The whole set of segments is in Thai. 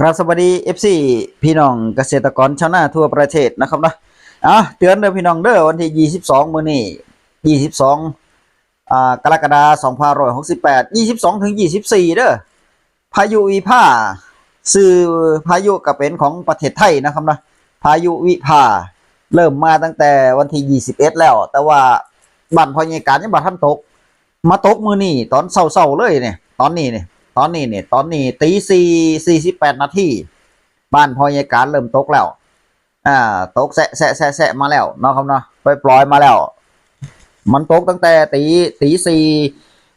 กราบสวัสดี FC พี่น้องเกษตรกรชาวนาทั่วประเทศนะครับนะอะเตือนเด้อพี่น้องเด้อวันที่ 22 มื้อนี้22อ่ากรกฎาคม2568 22ถึง24 เด้อพายุวิภาชื่อพายุก็เป็นของประเทศไทยนะครับนะพายุวิภาเริ่มมาตั้งแต่วันที่ 21 แล้ว แต่ว่าบ้านพอใหญ่การยังบ่ทันตก มาตกมื้อนี้ตอนเช้าๆเลยเนี่ยตอนนี้เนี่ย ตอนนี้เนี่ยตอนนี้ตีสี่สี่สิบแปดนาทีบ้านพอยายการเริ่มตกแล้ว อ่าตกแสะแสะแสะแสะมาแล้วเนาะครับเนาะไปปล่อยมาแล้ว มันตกตั้งแต่ตีตีสี่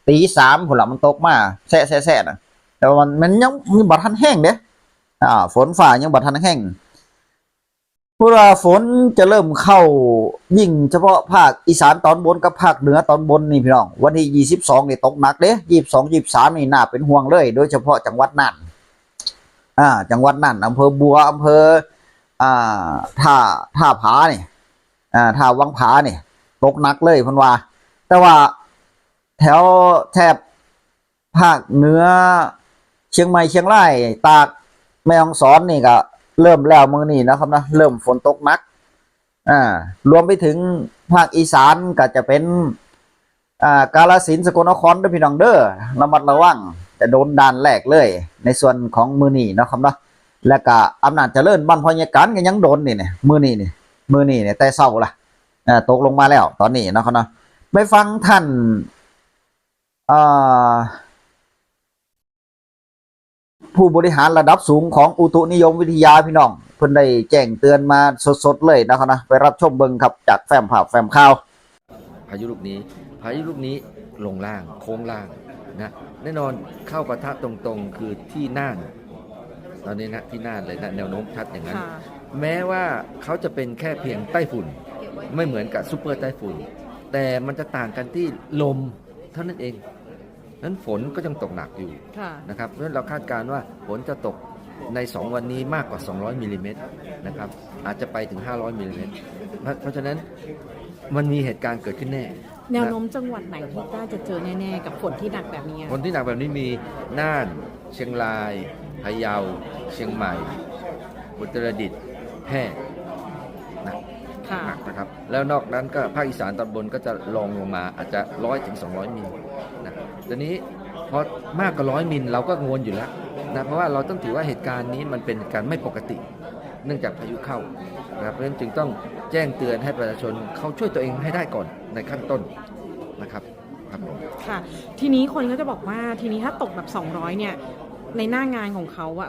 ตีสามผุนละมันตกมาแสะแสะแสะนะแต่ว่ามันมันยังมีบัทันแห้งเด้อ่าฝนฝ่ายังบัทันแห้ง เพราะว่าฝนจะเริ่มเข้ายิ่งเฉพาะภาคอีสานตอนบนกับภาคเหนือตอนบนนี่พี่น้อง วันที่ยี่สิบสองนี่ตกหนักเด้ยี่สิบสองยี่สิบสามนี่น่าเป็นห่วงเลย โดยเฉพาะจังหวัดน่านอ่า จังหวัดน่านอำเภอบัวอำเภออ่าท่าท่าผาเนี่ยอ่าท่าวังผาเนี่ยตกหนักเลยพันว่า แต่ว่าแถวแถบภาคเหนือเชียงใหม่เชียงรายตากแม่ฮ่องสอนนี่ก็ เริ่มแล้วมือนี่นะครับนะเริ่มฝนตกหนักอ่ารวมไปถึงภาคอีสานก็จะเป็นอ่ากาลสินสกลนครด้วยพี่น้องเด้อระมัดระวังจะโดนด่านแรกเลย ในส่วนของมือนี่นะครับนะแล้วก็อำนาจเจริญบ้านพญาการก็ยังโดนนี่เนี่ยมือนี่นี่มือนี่เนี่ยแต่เศร้าล่ะอ่าตกลงมาแล้วตอนนี้นะครับนะไปฟังท่านอ่า ผู้บริหารระดับสูงของอุตุนิยมวิทยาพี่น้องเพิ่นได้แจ้งเตือนมาสดๆเลยนะครับนะไปรับชมเบิ่งครับจากแฟ้มภาพแฟ้มข่าวพายุลูกนี้พายุลูกนี้ลงล่างโค้งล่างนะแน่นอนเข้าปะทะตรงๆคือที่น่าน ตอนนี้นะที่น่านเลยนะแนวโน้มชัดอย่างนั้นค่ะแม้ว่าเขาจะเป็นแค่เพียงไต้ฝุ่น ไม่เหมือนกับซูเปอร์ไต้ฝุ่น แต่มันจะต่างกันที่ลมเท่านั้นเอง นั้นฝนก็ยังตกหนักอยู่ค่ะนะครับเพราะฉะนั้นเราคาดการณ์ว่าฝนจะตกใน 2 วันนี้มากกว่า 200มิลลิเมตรนะครับอาจจะไปถึง 500มิลลิเมตรเพราะเพราะฉะนั้นมันมีเหตุการณ์เกิดขึ้นแน่ แนวโน้มจังหวัดไหนที่น่าจะเจอแน่ๆกับฝนที่หนักแบบนี้อะคนที่หนักแบบนี้มีน่าน เชียงรายพะเยา เชียงใหม่อุตรดิตถ์แพร่หนักค่ะหนักนะครับแล้วนอกนั้นก็ภาคอีสานตอนบนก็จะลองลงมาอาจจะร้อยถึงสองร้อยมิลนะ ตอนนี้พอมากกว่าร้อยมิลเราก็งวนอยู่แล้วนะเพราะว่าเราต้องถือว่าเหตุการณ์นี้มันเป็นการไม่ปกติ เนื่องจากพายุเข้านะครับเพราะฉะนั้นจึงต้องแจ้งเตือนให้ประชาชนเขาช่วยตัวเองให้ได้ก่อนในขั้นต้นนะครับครับผมค่ะ ทีนี้คนก็จะบอกว่าทีนี้ถ้าตกแบบ 200 เนี่ย ในหน้างานของเขาอะ